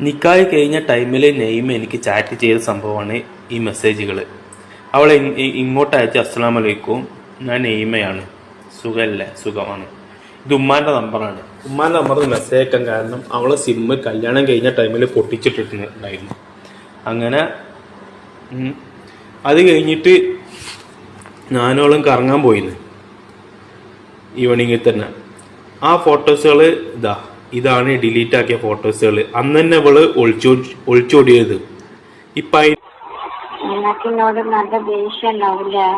നിക്കാഹ് കഴിഞ്ഞ ടൈമിൽ നെയ്മ എനിക്ക് ചാറ്റ് ചെയ്ത സംഭവമാണ് ഈ മെസ്സേജുകൾ ഇ- ഇങ്ങോട്ട് അയച്ച അസ്സാം വലൈക്കും ഞാൻ നെയ്മയാണ്. സുഖമല്ലേ സുഖമാണ്. ഇത് ഉമ്മാന്റെ നമ്പറാണ്. ഉമ്മാന്റെ നമ്പറിൽ മെസ്സേജ് അയക്കാൻ കാരണം അവളെ സിമ്മ് കല്യാണം കഴിഞ്ഞ ടൈമിൽ പൊട്ടിച്ചിട്ടിട്ടുണ്ടായിരുന്നു. അങ്ങനെ അത് കഴിഞ്ഞിട്ട് ഞാനോളും കറങ്ങാൻ പോയിന്ന് ഈവനിങ്ങിൽ തന്നെ. ആ ഫോട്ടോസുകൾ ഇതാ ഇതാണ് ഡിലീറ്റ് ആക്കിയ ഫോട്ടോസുകൾ അന്ന് തന്നെ ഇവൾ ഒളിച്ചോ ഒളിച്ചോടിയത്. ഇപ്പൊ നല്ല ദേഷ്യം ഉണ്ടാവില്ലേ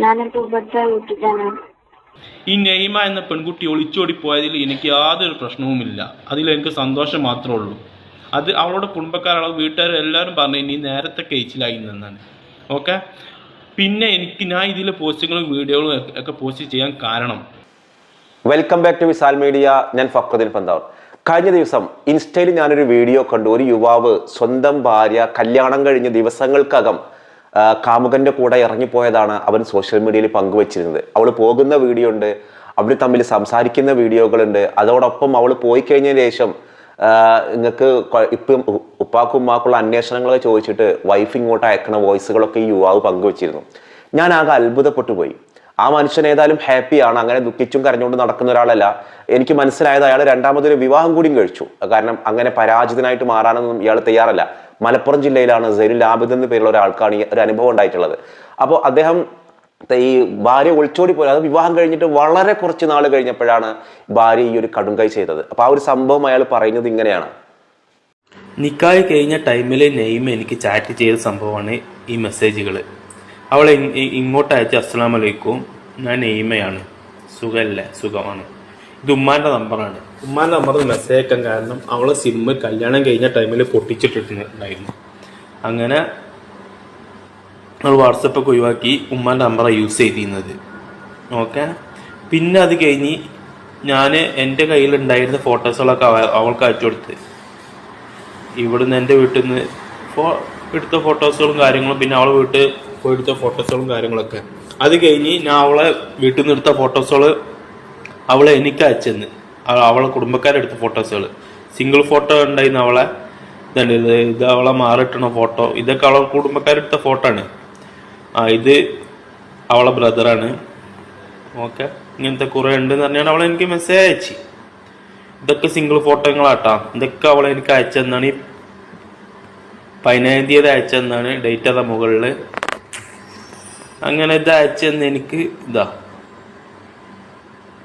ഞാനിപ്പോ ഇവിടുത്തെ വീട്ടിലാണ് ഈ നെയ്മ എന്ന പെൺകുട്ടി ഒളിച്ചോടി പോയതിൽ എനിക്ക് യാതൊരു പ്രശ്നവുമില്ല. അതിൽ എനിക്ക് സന്തോഷം മാത്രമേ ഉള്ളൂ. അത് അവളുടെ കുടുംബക്കാരുടെ വീട്ടുകാരും എല്ലാവരും പറഞ്ഞു നീ നേരത്തെ കേച്ചിലായി നിന്നാണ് ഓക്കെ പിന്നെ എനിക്ക് ഞാൻ ഇതിലെ പോസ്റ്റുകളും വീഡിയോകളും ഒക്കെ പോസ്റ്റ് ചെയ്യാൻ കാരണം welcome back to Visal media ഞാൻ ഫക്രുദ്ദീൻ പന്താവർ. കഴിഞ്ഞ ദിവസം ഇൻസ്റ്റയിൽ ഞാനൊരു വീഡിയോ കണ്ടു. ഒരു യുവാവ് സ്വന്തം ഭാര്യ കല്യാണം കഴിഞ്ഞ ദിവസങ്ങൾക്കകം കാമുകന്റെ കൂടെ ഇറങ്ങിപ്പോയതാണ് അവൻ സോഷ്യൽ മീഡിയയിൽ പങ്കുവച്ചിരുന്നത്. അവൾ പോകുന്ന വീഡിയോ ഉണ്ട് അവൾ തമ്മിൽ സംസാരിക്കുന്ന വീഡിയോകളുണ്ട് അതോടൊപ്പം അവൾ പോയി കഴിഞ്ഞതിന് ശേഷം നിങ്ങൾക്ക് ഇപ്പം ഉപ്പാക്കും ഉമ്മാക്കുള്ള അന്വേഷണങ്ങളൊക്കെ ചോദിച്ചിട്ട് വൈഫ് ഇങ്ങോട്ട് അയക്കുന്ന വോയിസുകളൊക്കെ ഈ യുവാവ് പങ്കുവച്ചിരുന്നു. ഞാൻ ആകെ അത്ഭുതപ്പെട്ടു പോയി. ആ മനുഷ്യൻ ഏതായാലും ഹാപ്പിയാണ് അങ്ങനെ ദുഃഖിച്ചും കരഞ്ഞുകൊണ്ട് നടക്കുന്ന ഒരാളല്ല. എനിക്ക് മനസ്സിലായത് അയാൾ രണ്ടാമതൊരു വിവാഹം കൂടിയും കഴിച്ചു. കാരണം അങ്ങനെ പരാജിതനായിട്ട് മാറാനൊന്നും ഇയാൾ തയ്യാറല്ല. മലപ്പുറം ജില്ലയിലാണ് സൈനുൽ ആബിദ് എന്ന പേരുള്ള ഒരാൾക്കാണ് ഈ ഒരു അനുഭവം ഉണ്ടായിട്ടുള്ളത്. അപ്പോൾ അദ്ദേഹം ഈ ഭാര്യ ഒളിച്ചോടി പോയി. അത് വിവാഹം കഴിഞ്ഞിട്ട് വളരെ കുറച്ച് നാൾ കഴിഞ്ഞപ്പോഴാണ് ഭാര്യ ഈ ഒരു കടുങ്കൈ ചെയ്തത്. അപ്പോൾ ആ ഒരു സംഭവം അയാൾ പറയുന്നത് ഇങ്ങനെയാണ്. നിക്കാഹ് കഴിഞ്ഞ ടൈമിൽ നെയ്മ എനിക്ക് ചാറ്റ് ചെയ്ത സംഭവമാണ് ഈ മെസ്സേജുകൾ ഇ- ഇങ്ങോട്ട് അയച്ച് അസ്സലാം വലൈക്കും ഞാൻ നെയ്മയാണ്. സുഖമല്ലേ സുഖമാണ്. ഇത് ഉമ്മാന്റെ നമ്പറാണ്. ഉമ്മാന്റെ നമ്പറിൽ മെസ്സേജ് അയക്കാൻ കാരണം അവളെ സിമ്മ് കല്യാണം കഴിഞ്ഞ ടൈമിൽ പൊട്ടിച്ചിട്ടിട്ടുണ്ടായിരുന്നു. അങ്ങനെ അവൾ വാട്സപ്പൊക്കെ ഒഴിവാക്കി ഉമ്മാന്റെ നമ്പറാണ് യൂസ് ചെയ്തിരുന്നത്. ഓക്കെ? പിന്നെ അത് കഴിഞ്ഞ് ഞാൻ എന്റെ കയ്യിലുണ്ടായിരുന്ന ഫോട്ടോസുകളൊക്കെ അവ- അവൾക്ക് അയച്ചു കൊടുത്ത്. ഇവിടുന്ന് എന്റെ വീട്ടിൽ നിന്ന് ഫോ എടുത്ത ഫോട്ടോസുകളും കാര്യങ്ങളും പിന്നെ അവളെ വീട്ടിൽ പോയി എടുത്ത ഫോട്ടോസുകളും കാര്യങ്ങളൊക്കെ. അത് കഴിഞ്ഞ് ഞാൻ അവളെ വീട്ടിൽ നിന്ന് എടുത്ത ഫോട്ടോസുകൾ അവളെ എനിക്ക് അയച്ചെന്ന് അവ- അവളെ കുടുംബക്കാരെടുത്ത ഫോട്ടോസുകൾ സിംഗിൾ ഫോട്ടോ ഉണ്ടായിരുന്നു അവളെ ഇതുണ്ട് ഇത് അവളെ മാറിട്ടണ ഫോട്ടോ ഇതൊക്കെ അവളെ കുടുംബക്കാരെടുത്ത ഫോട്ടോ ആണ്. ആ ഇത് അവളെ ബ്രദറാണ് ഓക്കെ. ഇങ്ങനത്തെ കുറേ ഉണ്ടെന്ന് പറഞ്ഞാണ് അവളെ എനിക്ക് മെസ്സേജ് അയച്ചു ഇതൊക്കെ സിംഗിൾ ഫോട്ടോകളാട്ടാ ഇതൊക്കെ അവളെ എനിക്ക് അയച്ചെന്നാണ് ഈ പതിനേഴാം തീയതി അയച്ചെന്നാണ് ഡേറ്റ് അതാ മുകളിൽ അങ്ങനെ ഇത് അയച്ചെന്ന് എനിക്ക് ഇതാ.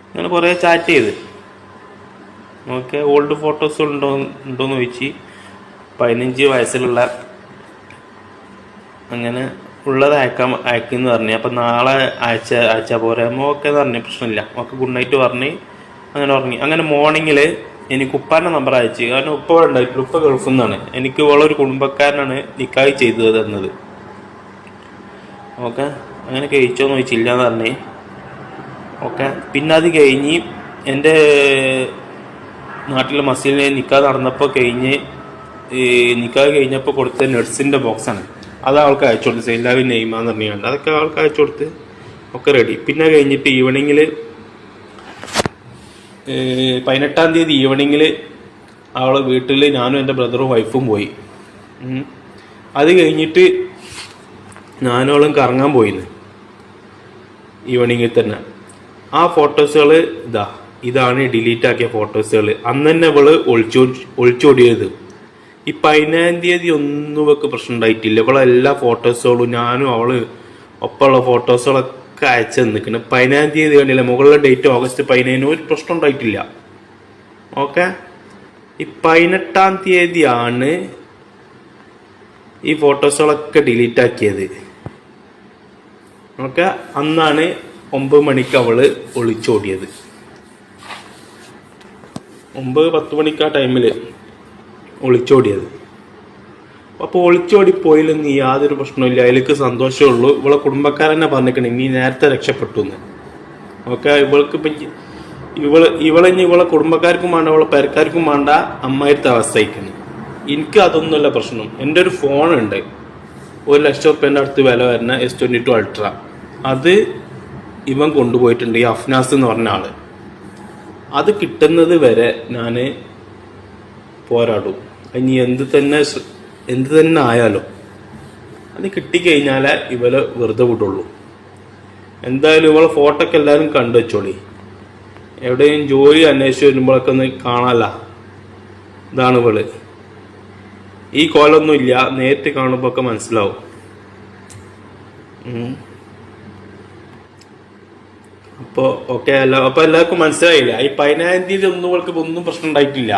അങ്ങനെ കുറേ ചാറ്റ് ചെയ്ത്. ഓക്കെ ഓൾഡ് ഫോട്ടോസ് ഉണ്ടോ ഉണ്ടോന്ന് ചോദിച്ച്. പതിനഞ്ച് വയസ്സിലുള്ള അങ്ങനെ ഉള്ളത് അയക്കാൻ അയക്കുമെന്ന് പറഞ്ഞു. അപ്പം നാളെ അയച്ച അയച്ചാൽ പോരാ. ഓക്കെ എന്ന് പറഞ്ഞു പ്രശ്നമില്ല. ഓക്കെ ഗുഡ് നൈറ്റ് പറഞ്ഞ് അങ്ങനെ ഉറങ്ങി. അങ്ങനെ മോർണിംഗിൽ എനിക്ക് ഉപ്പാന്റെ നമ്പർ അയച്ചു. കാരണം ഉപ്പ ഇവിടെ ഉണ്ടായിട്ടില്ല ഉപ്പ ഗൾഫിൽ നിന്നാണ് എനിക്ക് ഉള്ളൊരു കുടുംബക്കാരനാണ് നിക്കായി ചെയ്തു തന്നത്. ഓക്കെ? അങ്ങനെ കഴിച്ചോന്ന് ചോദിച്ചില്ല എന്ന് പറഞ്ഞേ. ഓക്കെ? പിന്നെ അത് കഴിഞ്ഞ് എന്റെ നാട്ടിലെ മസീലിനെ നിക്കാ നടന്നപ്പോൾ കഴിഞ്ഞ് ഈ നിക്കാ കഴിഞ്ഞപ്പോൾ കൊടുത്ത നഴ്സിന്റെ ബോക്സാണ് അത് അവൾക്ക് അയച്ചു കൊടുത്ത്. സെയിലാവി നെയ്മാന്ന് പറഞ്ഞുകൊണ്ട് അതൊക്കെ അവൾക്ക് അയച്ചു കൊടുത്ത് ഒക്കെ റെഡി പിന്നെ കഴിഞ്ഞിട്ട് ഈവനിങ്ങിൽ പതിനെട്ടാം തീയതി ഈവനിങ്ങിൽ അവളെ വീട്ടിൽ ഞാനും എന്റെ ബ്രദറും വൈഫും പോയി. അത് കഴിഞ്ഞിട്ട് ഞാനോളും കറങ്ങാൻ പോയിന്ന് ഈവനിങ്ങിൽ തന്നെ. ആ ഫോട്ടോസുകൾ ഇതാ ഇതാണ് ഡിലീറ്റ് ആക്കിയ ഫോട്ടോസുകൾ അന്ന് തന്നെ അവൾ ഒളിച്ചോ ഒളിച്ചോടിയത്. ഈ പതിനേഴാം തീയതി ഒന്നും ഇവക്ക് പ്രശ്നം ഉണ്ടായിട്ടില്ല. ഇവളെ എല്ലാ ഫോട്ടോസുകളും ഞാനും അവൾ ഒപ്പമുള്ള ഫോട്ടോസുകളൊക്കെ അയച്ചു തന്നിക്കണ് പതിനേഴാം തീയതി കണ്ടില്ല മുകളിലെ ഡേറ്റ് ഓഗസ്റ്റ് പതിനേഴിന് ഒരു പ്രശ്നം ഉണ്ടായിട്ടില്ല. ഓക്കെ ഈ പതിനെട്ടാം തീയതിയാണ് ഈ ഫോട്ടോസുകളൊക്കെ ഡിലീറ്റ് ആക്കിയത്. ഓക്കെ അന്നാണ് ഒമ്പത് മണിക്ക് അവൾ ഒളിച്ചോടിയത്. ഒമ്പത് പത്ത് മണിക്ക് ആ ടൈമിൽ ഒളിച്ചോടിയത്. അപ്പോൾ ഒളിച്ചോടി പോയില്ലെന്ന് യാതൊരു പ്രശ്നമില്ല അതിലേക്ക് സന്തോഷമേ ഉള്ളൂ. ഇവളെ കുടുംബക്കാരനെ പറഞ്ഞിരിക്കണം നീ നേരത്തെ രക്ഷപ്പെട്ടു എന്ന്. ഓക്കെ ഇവൾക്ക് ഇപ്പം ഇവൾ ഇവളെ ഇനി ഇവളെ കുടുംബക്കാർക്കും വേണ്ട ഇവളെ പേരക്കാർക്കും വേണ്ട അമ്മായിരത്തെ അവസ്ഥയിക്കുന്നു എനിക്ക് അതൊന്നുമല്ല പ്രശ്നം. എന്റെ ഒരു ഫോൺ ഫോണുണ്ട്. ഒരു ലക്ഷം റുപ്യന്റെ അടുത്ത് വില വരുന്ന എസ് ട്വന്റി ടു അൾട്ര അത് ഇവൻ കൊണ്ടുപോയിട്ടുണ്ട്. ഈ അഫ്നാസ് എന്ന് പറഞ്ഞ ആൾ. അത് കിട്ടുന്നത് വരെ ഞാൻ പോരാടും. ഇനി എന്ത് തന്നെ എന്ത് തന്നെ ആയാലും അത് കിട്ടിക്കഴിഞ്ഞാലേ ഇവരെ വെറുതെ വിടുള്ളൂ. എന്തായാലും ഇവളെ ഫോട്ടോ ഒക്കെ എല്ലാവരും കണ്ടു വെച്ചോളി. എവിടെയും ജോലി അന്വേഷിച്ച് വരുമ്പോഴൊക്കെ ഒന്ന് കാണാല ഇതാണ് ഇവൾ. ഈ കോലൊന്നും ഇല്ല. നേരിട്ട് കാണുമ്പോ ഒക്കെ മനസ്സിലാവും. അപ്പോൾ അപ്പോ ഓക്കെ അല്ല അപ്പൊ എല്ലാവർക്കും മനസ്സിലായില്ല? ഈ പതിനായിരം തീയതി ഒന്നും ഇവൾക്ക് ഒന്നും പ്രശ്നം ഉണ്ടായിട്ടില്ല.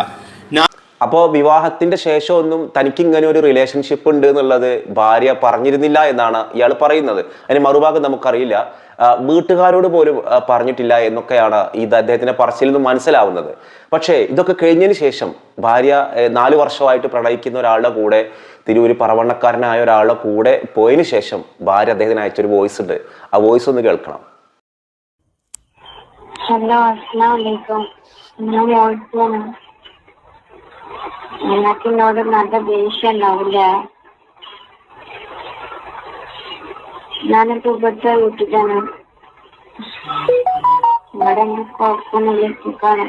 അപ്പോൾ വിവാഹത്തിന്റെ ശേഷം ഒന്നും തനിക്ക് ഇങ്ങനെ ഒരു റിലേഷൻഷിപ്പ് ഉണ്ട് എന്നുള്ളത് ഭാര്യ പറഞ്ഞിരുന്നില്ല എന്നാണ് ഇയാൾ പറയുന്നത്. അതിന് മറുഭാഗം നമുക്കറിയില്ല. വീട്ടുകാരോട് പോലും പറഞ്ഞിട്ടില്ല എന്നൊക്കെയാണ് ഇത് അദ്ദേഹത്തിന്റെ പറച്ചിൽ നിന്ന് മനസ്സിലാവുന്നത്. പക്ഷേ ഇതൊക്കെ കഴിഞ്ഞതിന് ശേഷം ഭാര്യ നാല് വർഷമായിട്ട് പ്രണയിക്കുന്ന ഒരാളുടെ കൂടെ തിരൂര് പറവണ്ണക്കാരനായ ഒരാളുടെ കൂടെ പോയതിനു ശേഷം ഭാര്യ അദ്ദേഹത്തിന് അയച്ചൊരു വോയിസ് ഉണ്ട്. ആ വോയിസ് ഒന്ന് കേൾക്കണം. ഹലോ അസ്സലാമലൈക്കും ഞാൻ മോൾസാണ് നിനക്ക് എന്നോട് നല്ല ദേഷ്യം ഉണ്ടാവില്ലേ ഞാനിപ്പോ ഇവിടുത്തെ വീട്ടിലാണ് ഇവിടെ കുഴപ്പമൊന്നുമില്ല സുഖാണ്.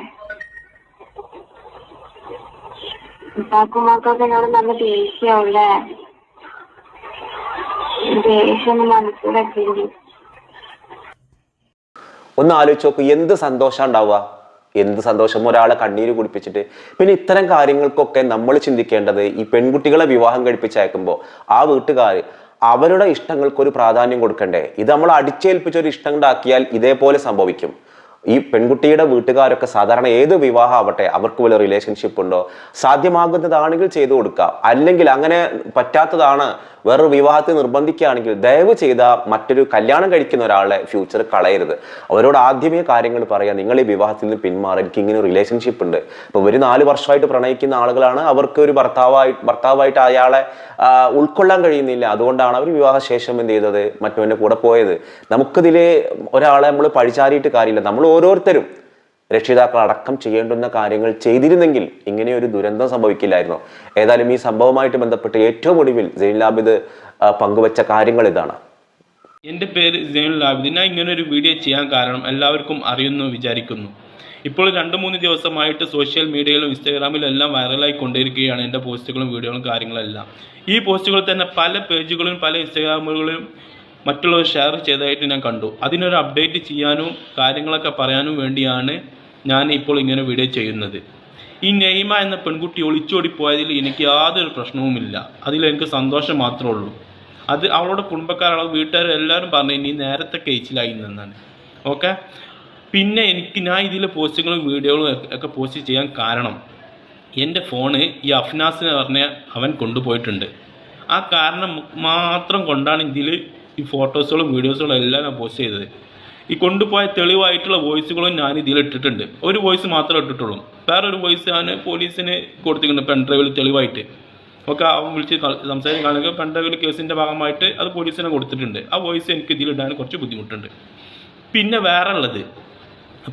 ഉപ്പാക്കും മക്കൾക്ക് എന്നോട് നല്ല ദേഷ്യാവൂലേ ദേഷ്യം മനസ്സിലാക്കിയില്ലേ. ഒന്ന് ആലോചിച്ച് നോക്കൂ എന്ത് സന്തോഷം ഉണ്ടാവുക? എന്ത് സന്തോഷം ഒരാളെ കണ്ണീര് കുടിപ്പിച്ചിട്ട്. പിന്നെ ഇത്തരം കാര്യങ്ങൾക്കൊക്കെ നമ്മൾ ചിന്തിക്കേണ്ടത് ഈ പെൺകുട്ടികളെ വിവാഹം കഴിപ്പിച്ചയക്കുമ്പോൾ ആ വീട്ടുകാർ അവരുടെ ഇഷ്ടങ്ങൾക്ക് ഒരു പ്രാധാന്യം കൊടുക്കണ്ടേ? ഇത് നമ്മൾ അടിച്ചേൽപ്പിച്ച ഒരു ഇഷ്ടം ഉണ്ടാക്കിയാൽ ഇതേപോലെ സംഭവിക്കും. ഈ പെൺകുട്ടിയുടെ വീട്ടുകാരൊക്കെ സാധാരണ ഏത് വിവാഹം ആവട്ടെ അവർക്ക് വല്ല റിലേഷൻഷിപ്പ് ഉണ്ടോ? സാധ്യമാകുന്നതാണെങ്കിൽ ചെയ്തു കൊടുക്കുക അല്ലെങ്കിൽ അങ്ങനെ പറ്റാത്തതാണ് വേറൊരു വിവാഹത്തെ നിർബന്ധിക്കുകയാണെങ്കിൽ ദയവ് ചെയ്ത മറ്റൊരു കല്യാണം കഴിക്കുന്ന ഒരാളെ ഫ്യൂച്ചർ കളയരുത്. അവരോട് ആദ്യമേ കാര്യങ്ങൾ പറയാം നിങ്ങൾ ഈ വിവാഹത്തിൽ നിന്ന് പിന്മാറി എനിക്ക് ഇങ്ങനെ റിലേഷൻഷിപ്പ് ഉണ്ട്. ഇപ്പൊ ഒരു നാല് വർഷമായിട്ട് പ്രണയിക്കുന്ന ആളുകളാണ് അവർക്ക് ഒരു ഭർത്താവായി ഭർത്താവായിട്ട് അയാളെ ഉൾക്കൊള്ളാൻ കഴിയുന്നില്ല. അതുകൊണ്ടാണ് അവർ വിവാഹശേഷം എന്ത് ചെയ്തത്? മറ്റവന്റെ കൂടെ പോയത്. നമുക്കിതിൽ ഒരാളെ നമ്മൾ പഴിചാരിയിട്ട് കാര്യമില്ല. നമ്മൾ ഓരോരുത്തരും രക്ഷിതാക്കൾ അടക്കം ചെയ്യേണ്ടുന്ന കാര്യങ്ങൾ ചെയ്തിരുന്നെങ്കിൽ ഇങ്ങനെയൊരു ദുരന്തം സംഭവിക്കില്ലായിരുന്നു. ഏതായാലും ഈ സംഭവമായിട്ട് ബന്ധപ്പെട്ട് ഏറ്റവും ഒടുവിൽ ജയിലാബിദ് പങ്കുവച്ച കാര്യങ്ങൾ ഇതാണ്. എന്റെ പേര് ജെയിൻ ലാബിദ് ഞാൻ ഇങ്ങനെ ഒരു വീഡിയോ ചെയ്യാൻ കാരണം എല്ലാവർക്കും അറിയുന്നു വിചാരിക്കുന്നു. ഇപ്പോൾ രണ്ട് മൂന്ന് ദിവസമായിട്ട് സോഷ്യൽ മീഡിയയിലും ഇൻസ്റ്റാഗ്രാമിലും എല്ലാം വൈറലായി കൊണ്ടിരിക്കുകയാണ് എന്റെ പോസ്റ്റുകളും വീഡിയോകളും കാര്യങ്ങളെല്ലാം. ഈ പോസ്റ്റുകൾ തന്നെ പല പേജുകളിലും പല ഇൻസ്റ്റാഗ്രാമുകളിലും മറ്റുള്ളവർ ഷെയർ ചെയ്തതായിട്ട് ഞാൻ കണ്ടു. അതിനൊരു അപ്ഡേറ്റ് ചെയ്യാനും കാര്യങ്ങളൊക്കെ പറയാനും വേണ്ടിയാണ് ഞാൻ ഇപ്പോൾ ഇങ്ങനെ വീഡിയോ ചെയ്യുന്നത്. ഈ നെയ്മ എന്ന പെൺകുട്ടി ഒളിച്ചോടി പോയതിൽ എനിക്ക് യാതൊരു പ്രശ്നവുമില്ല. അതിൽ എനിക്ക് സന്തോഷം മാത്രമേ ഉള്ളൂ. അത് അവളുടെ കുടുംബക്കാർ വീട്ടുകാർ എല്ലാവരും പറഞ്ഞു നീ നേരത്തെ കഴിച്ചിലായി നിന്നാണ് ഓക്കെ പിന്നെ എനിക്ക് ഞാൻ ഇതിൽ പോസ്റ്റുകളും വീഡിയോകളും ഒക്കെ പോസ്റ്റ് ചെയ്യാൻ കാരണം എന്റെ ഫോണ് ഈ അഫ്നാസിനെ പറഞ്ഞ അവൻ കൊണ്ടുപോയിട്ടുണ്ട്. ആ കാരണം മാത്രം കൊണ്ടാണ് ഇതിൽ ഈ ഫോട്ടോസുകളും വീഡിയോസുകളും എല്ലാം ഞാൻ പോസ്റ്റ് ചെയ്തത്. ഈ കൊണ്ടുപോയ തെളിവായിട്ടുള്ള വോയിസുകളും ഞാൻ ഇതിൽ ഇട്ടിട്ടുണ്ട്. ഒരു വോയിസ് മാത്രമേ ഇട്ടിട്ടുള്ളൂ. വേറൊരു വോയിസ് ഞാൻ പോലീസിന് കൊടുത്തിട്ടുണ്ട് പെൺഡ്രൈവിൽ തെളിവായിട്ട്. ഒക്കെ അവൻ വിളിച്ച് സംസാരിക്കുകയാണെങ്കിൽ പെൺഡ്രൈവിൽ കേസിന്റെ ഭാഗമായിട്ട് അത് പോലീസിനെ കൊടുത്തിട്ടുണ്ട്. ആ വോയിസ് എനിക്ക് ഇതിലിടാൻ കുറച്ച് ബുദ്ധിമുട്ടുണ്ട്. പിന്നെ വേറെ ഉള്ളത്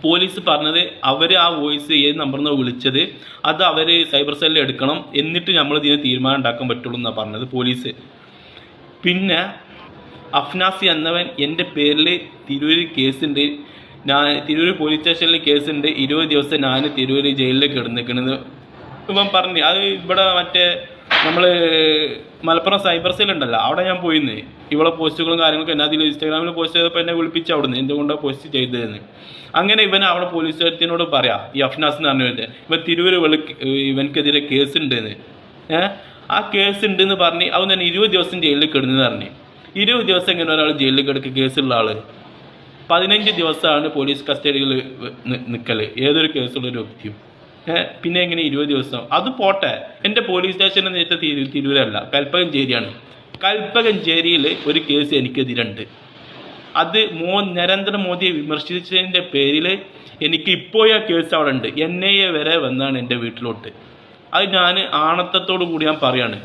പോലീസ് പറഞ്ഞത് അവർ ആ വോയിസ് ഏത് നമ്പറിൽ നിന്ന് വിളിച്ചത് അത് അവർ സൈബർ സെല്ലിൽ എടുക്കണം എന്നിട്ട് നമ്മൾ ഇതിനെ തീരുമാനം ഉണ്ടാക്കാൻ പറ്റുള്ളൂ എന്നാണ് പറഞ്ഞത് പോലീസ്. പിന്നെ അഫ്നാസി എന്നവൻ എന്റെ പേരിൽ തിരൂർ കേസുണ്ട്. ഞാൻ തിരൂര് പോലീസ് സ്റ്റേഷനിൽ കേസുണ്ട്. ഇരുപത് ദിവസം ഞാൻ തിരൂര് ജയിലിൽ കിടന്നിരിക്കുന്നത് ഇപ്പം പറഞ്ഞു അത് ഇവിടെ മറ്റേ നമ്മൾ മലപ്പുറം സൈബർ സെല്ലുണ്ടല്ലോ അവിടെ ഞാൻ പോയിന്ന്. ഇവിടെ പോസ്റ്റുകളും കാര്യങ്ങളൊക്കെ എന്നെ അതിൽ ഇൻസ്റ്റാഗ്രാമിൽ പോസ്റ്റ് ചെയ്തപ്പോൾ എന്നെ വിളിപ്പിച്ച് അവിടുന്ന് എന്തുകൊണ്ടാണ് പോസ്റ്റ് ചെയ്തതെന്ന്. അങ്ങനെ ഇവൻ അവിടെ പോലീസ് സ്റ്റേഷനോട് പറയാം ഈ അഫ്നാസ് എന്ന് പറഞ്ഞത് ഇവൻ തിരൂര് വെളി ഇവനക്കെതിരെ കേസ് ഉണ്ടെന്ന് ഏഹ് ആ കേസ് ഉണ്ടെന്ന് പറഞ്ഞ് അവൻ തന്നെ ഇരുപത് ദിവസം ജയിലിൽ കിടന്നു പറഞ്ഞു. ഇരുപത് ദിവസം ഇങ്ങനെ ഒരാൾ ജയിലിൽ കിടക്കുക കേസുള്ള ആൾ. പതിനഞ്ച് ദിവസമാണ് പോലീസ് കസ്റ്റഡിയിൽ നിൽക്കൽ ഏതൊരു കേസുള്ള ഒരു വ്യക്തിയും. പിന്നെ എങ്ങനെ ഇരുപത് ദിവസം? അത് പോട്ടെ. എന്റെ പോലീസ് സ്റ്റേഷൻ വെച്ചാൽ തിരു തിരൂരല്ല കൽപ്പകഞ്ചേരിയാണ് കൽപ്പകഞ്ചേരിയിൽ ഒരു കേസ് എനിക്കെതിരുണ്ട് അത് മോ നരേന്ദ്രമോദിയെ വിമർശിച്ചതിന്റെ പേരിൽ എനിക്ക് ഇപ്പോൾ ആ കേസ് അവിടെ ഉണ്ട്. എൻ ഐ എ വരെ വന്നാണ് എന്റെ വീട്ടിലോട്ട്. അത് ഞാൻ ആണത്തത്തോടു കൂടി ഞാൻ പറയാണ്.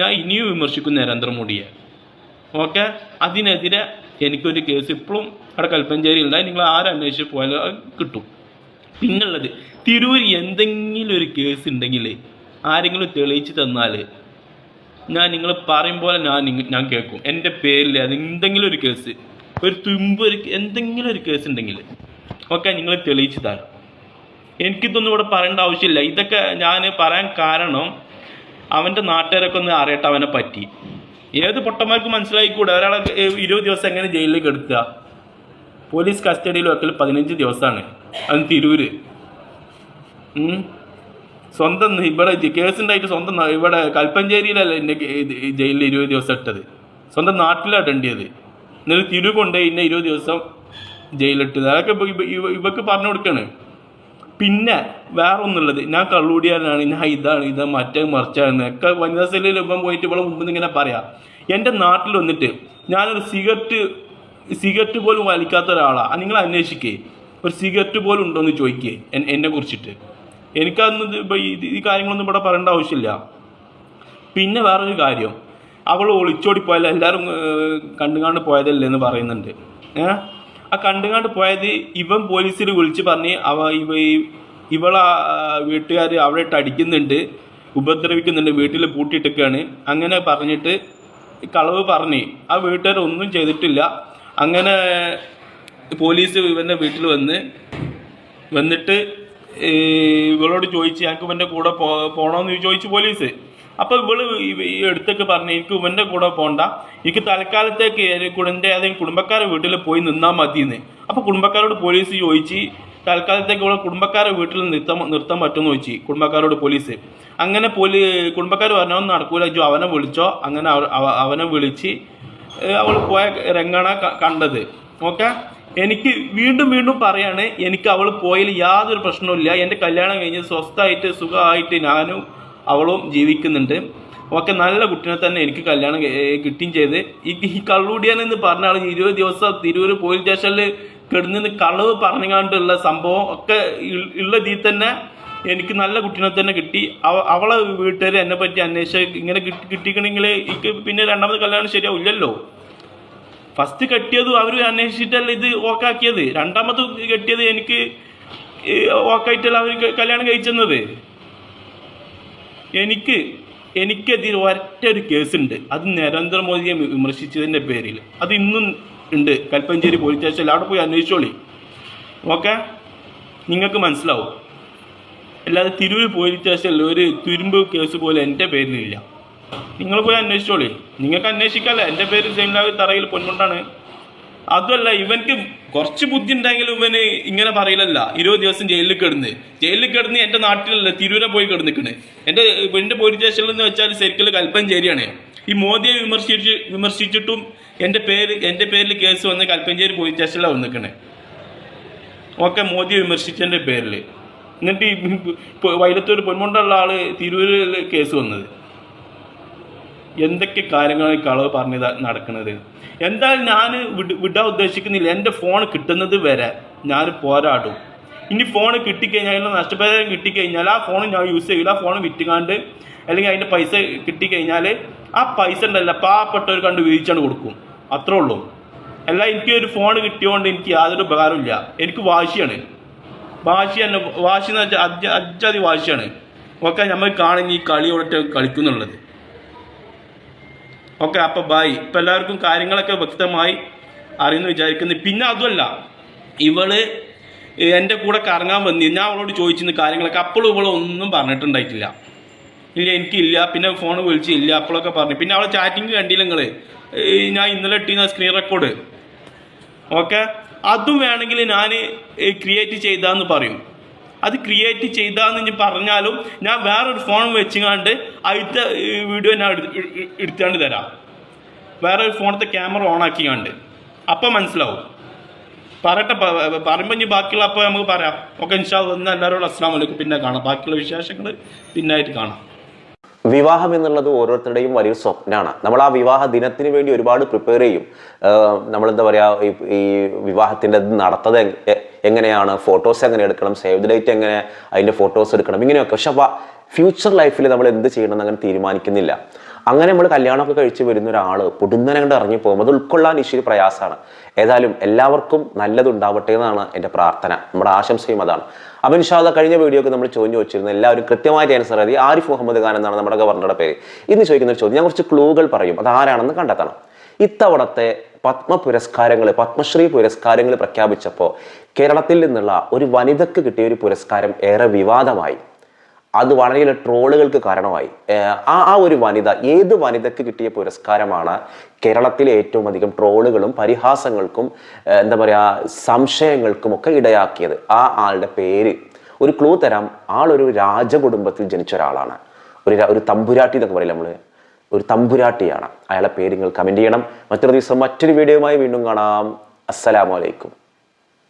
ഞാൻ ഇനിയും വിമർശിക്കും നരേന്ദ്രമോദിയെ ഓക്കെ? അതിനെതിരെ എനിക്കൊരു കേസ് ഇപ്പോഴും അവിടെ കൽപ്പഞ്ചേരി ഉണ്ട് നിങ്ങൾ ആരന്വേഷിച്ച് പോയാലും അത് കിട്ടും. പിന്നുള്ളത് തിരൂർ എന്തെങ്കിലും ഒരു കേസ് ഉണ്ടെങ്കിൽ ആരെങ്കിലും തെളിയിച്ച് തന്നാൽ ഞാൻ നിങ്ങൾ പറയും പോലെ ഞാൻ ഞാൻ കേൾക്കും. എന്റെ പേരിൽ അത് എന്തെങ്കിലും ഒരു കേസ് ഒരു തുമ്പ് ഒരു എന്തെങ്കിലും ഒരു കേസ് ഉണ്ടെങ്കിൽ ഓക്കെ നിങ്ങൾ തെളിയിച്ച് തരാം. എനിക്കിതൊന്നും ഇവിടെ പറയേണ്ട ആവശ്യമില്ല. ഇതൊക്കെ ഞാൻ പറയാൻ കാരണം അവന്റെ നാട്ടുകാരൊക്കെ ഒന്ന് അറിയട്ടെ അവനെ പറ്റി. ഏത് പൊട്ടന്മാർക്ക് മനസ്സിലായിക്കൂടെ. ഒരാളെ ഇരുപത് ദിവസം എങ്ങനെ ജയിലിൽ എടുക്കുക? പോലീസ് കസ്റ്റഡിയിൽ വെക്കൽ പതിനഞ്ച് ദിവസമാണ്. അത് തിരൂര്. സ്വന്തം ഇവിടെ കേസ് കേസുണ്ടായിട്ട് സ്വന്തം ഇവിടെ കൽപ്പഞ്ചേരിയിലല്ല എന്നെ ജയിലിൽ ഇരുപത് ദിവസം ഇട്ടത്. സ്വന്തം നാട്ടിലാണ് ഇടേണ്ടത് എന്നിട്ട് തിരു കൊണ്ടുപോയി എന്നെ ഇരുപത് ദിവസം ജയിലിട്ടത് അതൊക്കെ ഇവ- ഇവ- ഇവ- ഇവക്ക് പറഞ്ഞു കൊടുക്കാണ്. പിന്നെ വേറെ ഒന്നുള്ളത് ഞാൻ കള്ളുകൂടിയാലാണ് ഞാൻ ഇതാണ് ഇത് മറ്റേ മറിച്ചാണ്. ഒക്കെ വനിതാ സെല്ലിൽ ഇപ്പം പോയിട്ട് ഇവിടെ മുമ്പ് ഇങ്ങനെ പറയാം. എന്റെ നാട്ടിൽ വന്നിട്ട് ഞാനൊരു സിഗരറ്റ് സിഗരറ്റ് പോലും വലിക്കാത്ത ഒരാളാണ് നിങ്ങൾ അന്വേഷിക്കേ. ഒരു സിഗരറ്റ് പോലും ഉണ്ടോ എന്ന് ചോദിക്കേ എന്നെ കുറിച്ചിട്ട്. എനിക്കതൊന്നും ഇപ്പം ഈ കാര്യങ്ങളൊന്നും ഇവിടെ പറയേണ്ട ആവശ്യമില്ല. പിന്നെ വേറൊരു കാര്യം. അവൾ ഒളിച്ചോടി പോയാലും എല്ലാവരും കണ്ടുകാണ്ട് പോയതല്ലേ എന്ന് പറയുന്നുണ്ട്. ഏ? ആ കണ്ടുകാണ്ട് പോയത് ഇവൻ പോലീസിൽ വിളിച്ച് പറഞ്ഞ് അവ ഇവ ഇവളെ വീട്ടുകാർ അവിടെ ഇട്ട് അടിക്കുന്നുണ്ട് ഉപദ്രവിക്കുന്നുണ്ട് വീട്ടിൽ പൂട്ടിയിട്ടൊക്കെയാണ്. അങ്ങനെ പറഞ്ഞിട്ട് കളവ് പറഞ്ഞ്. ആ വീട്ടുകാർ ഒന്നും ചെയ്തിട്ടില്ല. അങ്ങനെ പോലീസ് ഇവന്റെ വീട്ടിൽ വന്ന് വന്നിട്ട് ഇവളോട് ചോദിച്ച് ഞങ്ങൾക്ക് ഇവന്റെ കൂടെ പോ പോകണമെന്ന് ചോദിച്ചു പോലീസ്. അപ്പോൾ ഇവൾ എടുത്തൊക്കെ പറഞ്ഞു എനിക്ക് ഇവന്റെ കൂടെ പോണ്ട. എനിക്ക് തൽക്കാലത്തേക്ക് കുടുംബന്റെ ഏതെങ്കിലും കുടുംബക്കാരെ വീട്ടിൽ പോയി നിന്നാൽ മതിയെന്ന്. അപ്പോൾ കുടുംബക്കാരോട് പോലീസ് ചോദിച്ച് തൽക്കാലത്തേക്ക് ഇവിടെ കുടുംബക്കാരെ വീട്ടിൽ നിർത്താൻ നിർത്താൻ പറ്റുമെന്ന് ചോദിച്ചു കുടുംബക്കാരോട് പോലീസ്. അങ്ങനെ പോലീ കുടുംബക്കാർ പറഞ്ഞൊന്നും നടക്കൂല. ജോ അവനെ വിളിച്ചോ. അങ്ങനെ അവ- അവ- അവനെ വിളിച്ച് അവൾ പോയ രംഗാണ് കണ്ടത്. ഓക്കെ? എനിക്ക് വീണ്ടും വീണ്ടും പറയാണ് എനിക്ക് അവൾ പോയതിൽ യാതൊരു പ്രശ്നവുമില്ല. എന്റെ കല്യാണം കഴിഞ്ഞ് സ്വസ്ഥമായിട്ട് സുഖമായിട്ട് ഞാനും അവളും ജീവിക്കുന്നുണ്ട്. ഓക്കെ നല്ല കുട്ടീനെ തന്നെ എനിക്ക് കല്യാണം കിട്ടുകയും ചെയ്ത്. ഈ ഈ കള്ളുടിയാൻ എന്ന് പറഞ്ഞ ഇരുപത് ദിവസം തിരൂർ പോലീസ് സ്റ്റേഷനിൽ കിടന്നിന്ന് കളവ് പറഞ്ഞുകൊണ്ടുള്ള സംഭവം ഒക്കെ ഉള്ളതിൽ തന്നെ എനിക്ക് നല്ല കുട്ടീനെ തന്നെ കിട്ടി. അവ അവളെ വീട്ടുകാർ എന്നെ പറ്റി അന്വേഷിച്ച് ഇങ്ങനെ കിട്ടി കിട്ടിക്കണമെങ്കിൽ എനിക്ക് പിന്നെ രണ്ടാമത് കല്യാണം ശരിയാവില്ലല്ലോ. ഫസ്റ്റ് കെട്ടിയത് അവർ അന്വേഷിച്ചിട്ടല്ല ഇത് ഓക്കാക്കിയത്. രണ്ടാമത് കെട്ടിയത് എനിക്ക് ഓക്കായിട്ടല്ല അവർ കല്യാണം കഴിച്ചെന്നത്. എനിക്ക് എനിക്കെതിരെ ഒറ്റ ഒരു കേസുണ്ട്. അത് നരേന്ദ്രമോദിയെ വിമർശിച്ചതിന്റെ പേരിൽ അത് ഇന്നും ഉണ്ട്. കൽപ്പഞ്ചേരി പോലീസ് സ്റ്റേഷനിൽ അവിടെ പോയി അന്വേഷിച്ചോളി. ഓക്കെ? നിങ്ങൾക്ക് മനസ്സിലാവും. അല്ലാതെ തിരൂർ പോലീസ് സ്റ്റേഷനിൽ ഒരു തുരുമ്പ് കേസ് പോലെ എന്റെ പേരിലില്ല. നിങ്ങൾ പോയി അന്വേഷിച്ചോളി. നിങ്ങൾക്ക് അന്വേഷിക്കാമല്ലോ എന്റെ പേര് സൈൻലാവ് തറയിൽ പൊന്മുണ്ടാണ് അതുമല്ല ഇവൻക്ക് കുറച്ച് ബുദ്ധി ഉണ്ടെങ്കിലും ഇവന് ഇങ്ങനെ പറയില്ലല്ല ഇരുപത് ദിവസം ജയിലിൽ കിടന്ന്. ജയിലിൽ കിടന്ന് എന്റെ നാട്ടിലല്ല തിരൂരെ പോയി കിടന്നിക്കണ്. എന്റെ എന്റെ പോലീസ് സ്റ്റേഷനിൽ എന്ന് വെച്ചാൽ ശരിക്കും കൽപ്പഞ്ചേരിയാണ് ഈ മോദിയെ വിമർശിച്ച് വിമർശിച്ചിട്ടും എന്റെ പേര് എന്റെ പേരിൽ കേസ് വന്ന് കൽപ്പഞ്ചേരി പോലീസ് സ്റ്റേഷനിലാണ് വന്നിക്കണേ. ഒക്കെ മോദിയെ വിമർശിച്ചതിന്റെ പേരിൽ എന്നിട്ട് ഈ വൈലത്തൂർ പൊന്മുണ്ടുള്ള ആൾ തിരൂരിൽ കേസ് വന്നത്. എന്തൊക്കെ കാര്യങ്ങളാണ് കളവ് പറഞ്ഞ് നടക്കുന്നത്? എന്തായാലും ഞാൻ വിട വിടാൻ ഉദ്ദേശിക്കുന്നില്ല. എന്റെ ഫോൺ കിട്ടുന്നത് വരെ ഞാൻ പോരാടും. ഇനി ഫോൺ കിട്ടിക്കഴിഞ്ഞാൽ നഷ്ടപരിഹാരം കിട്ടിക്കഴിഞ്ഞാൽ ആ ഫോൺ ഞാൻ യൂസ് ചെയ്യില്ല ആ ഫോൺ വിറ്റുകാണ്ട് അല്ലെങ്കിൽ അതിന്റെ പൈസ കിട്ടിക്കഴിഞ്ഞാൽ ആ പൈസ ഉണ്ടല്ല പാവപ്പെട്ടവർ കണ്ട് വീഴ്ചയാണ് കൊടുക്കും. അത്രേ ഉള്ളൂ. അല്ല എനിക്ക് ഒരു ഫോൺ കിട്ടിയോണ്ട് എനിക്ക് യാതൊരു ഉപകാരമില്ല എനിക്ക് വാശിയാണ്. വാശി തന്നെ വാശി എന്ന് വെച്ചാൽ അജ്ജ അജ്ജാതി വാശിയാണ്. ഒക്കെ നമ്മൾ കാണുന്ന ഈ കളിയോടെ കളിക്കുന്നുള്ളത്. ഓക്കെ അപ്പോൾ ബായ്. ഇപ്പം എല്ലാവർക്കും കാര്യങ്ങളൊക്കെ വ്യക്തമായി അറിയുന്നു വിചാരിക്കുന്നു. പിന്നെ അതുമല്ല ഇവൾ എന്റെ കൂടെ കറങ്ങാൻ വന്നി ഞാൻ അവളോട് ചോദിച്ചിരുന്ന കാര്യങ്ങളൊക്കെ. അപ്പോഴും ഇവൾ ഒന്നും പറഞ്ഞിട്ടുണ്ടായിട്ടില്ല. ഇല്ല എനിക്കില്ല. പിന്നെ ഫോൺ വിളിച്ച് ഇല്ല അപ്പോഴൊക്കെ പറഞ്ഞു. പിന്നെ അവളെ ചാറ്റിങ് കണ്ടില്ല നിങ്ങൾ ഞാൻ ഇന്നലെ ഇട്ടിരുന്ന സ്ക്രീൻ റെക്കോർഡ് ഓക്കെ അതും വേണമെങ്കിൽ ഞാൻ ക്രിയേറ്റ് ചെയ്താന്ന് പറയും. അത് ക്രിയേറ്റ് ചെയ്താന്ന് ഞാൻ പറഞ്ഞാലും ഞാൻ വേറൊരു ഫോൺ വെച്ചുകൊണ്ട് അടുത്ത വീഡിയോ ഞാൻ എടുത്താണ്ട് തരാം. വേറൊരു ഫോണത്തെ ക്യാമറ ഓൺ ആക്കിക്കാണ്ട് അപ്പം മനസ്സിലാവും. പറയട്ടെ പറയുമ്പോൾ ഇനി ബാക്കിയുള്ള അപ്പോൾ നമുക്ക് പറയാം. ഓക്കെ ഇൻഷാ ഒന്ന് എല്ലാവരോടും അസ്സാം വലൈക്കും പിന്നെ കാണാം. ബാക്കിയുള്ള വിശേഷങ്ങൾ പിന്നായിട്ട് കാണാം. വിവാഹം എന്നുള്ളത് ഓരോരുത്തരുടെയും വലിയൊരു സ്വപ്നമാണ് നമ്മൾ ആ വിവാഹ ദിനത്തിന് വേണ്ടി ഒരുപാട് പ്രിപ്പയർ ചെയ്യും. നമ്മൾ എന്താ പറയുക ഈ വിവാഹത്തിന്റെ നടത്തത് എങ്ങനെയാണ് ഫോട്ടോസ് എങ്ങനെ എടുക്കണം സേവ് ദ ഡേറ്റ് എങ്ങനെ അതിന്റെ ഫോട്ടോസ് എടുക്കണം ഇങ്ങനെയൊക്കെ. പക്ഷെ ഫ്യൂച്ചർ ലൈഫിൽ നമ്മൾ എന്ത് ചെയ്യണം എന്ന് അങ്ങനെ തീരുമാനിക്കുന്നില്ല. അങ്ങനെ നമ്മൾ കല്യാണമൊക്കെ കഴിച്ച് വരുന്ന ഒരാൾ പൊടുന്നനെ കണ്ട് ഇറങ്ങി പോകുമ്പോൾ അത് ഉൾക്കൊള്ളാൻ ഇച്ചിരി പ്രയാസമാണ് ഏതായാലും എല്ലാവർക്കും നല്ലതുണ്ടാവട്ടെ എന്നാണ് എന്റെ പ്രാർത്ഥന. നമ്മുടെ ആശംസയും അതാണ്. അപ്പം ഇൻഷാല്ല കഴിഞ്ഞ വീഡിയോക്ക് നമ്മൾ ചോദ്യം ചോദിച്ചിരുന്നു. എല്ലാവരും കൃത്യമായിട്ട് ആൻസർ എഴുതി ആരിഫ് മുഹമ്മദ് ഖാൻ എന്നാണ് നമ്മുടെ ഗവർണറുടെ പേര്. ഇന്ന് ചോദിക്കുന്ന ഒരു ചോദ്യം. ഞാൻ കുറച്ച് ക്ലൂകൾ പറയും. അത് ആരാണെന്ന് കണ്ടെത്തണം. ഇത്തവണത്തെ പത്മ പുരസ്കാരങ്ങൾ പത്മശ്രീ പുരസ്കാരങ്ങൾ പ്രഖ്യാപിച്ചപ്പോൾ കേരളത്തിൽ നിന്നുള്ള ഒരു വനിതക്ക് കിട്ടിയ ഒരു പുരസ്കാരം ഏറെ വിവാദമായി. അത് വളരെ ട്രോളുകൾക്ക് കാരണമായി. ആ ആ ഒരു വനിത ഏത് വനിതയ്ക്ക് കിട്ടിയ പുരസ്കാരമാണ് കേരളത്തിലെ ഏറ്റവും അധികം ട്രോളുകളും പരിഹാസങ്ങൾക്കും എന്താ പറയുക സംശയങ്ങൾക്കും ഒക്കെ ഇടയാക്കിയത്? ആ ആളുടെ പേര്. ഒരു ക്ലൂ തരാം. ആളൊരു രാജകുടുംബത്തിൽ ജനിച്ച ഒരാളാണ്. ഒരു ഒരു തമ്പുരാട്ടി എന്നൊക്കെ പറയില്ല നമ്മൾ ഒരു തമ്പുരാട്ടിയാണ്. അയാളെ പേര് നിങ്ങൾ കമന്റ് ചെയ്യണം. മറ്റൊരു ദിവസം മറ്റൊരു വീഡിയോയുമായി വീണ്ടും കാണാം. അസ്സലാമലൈക്കും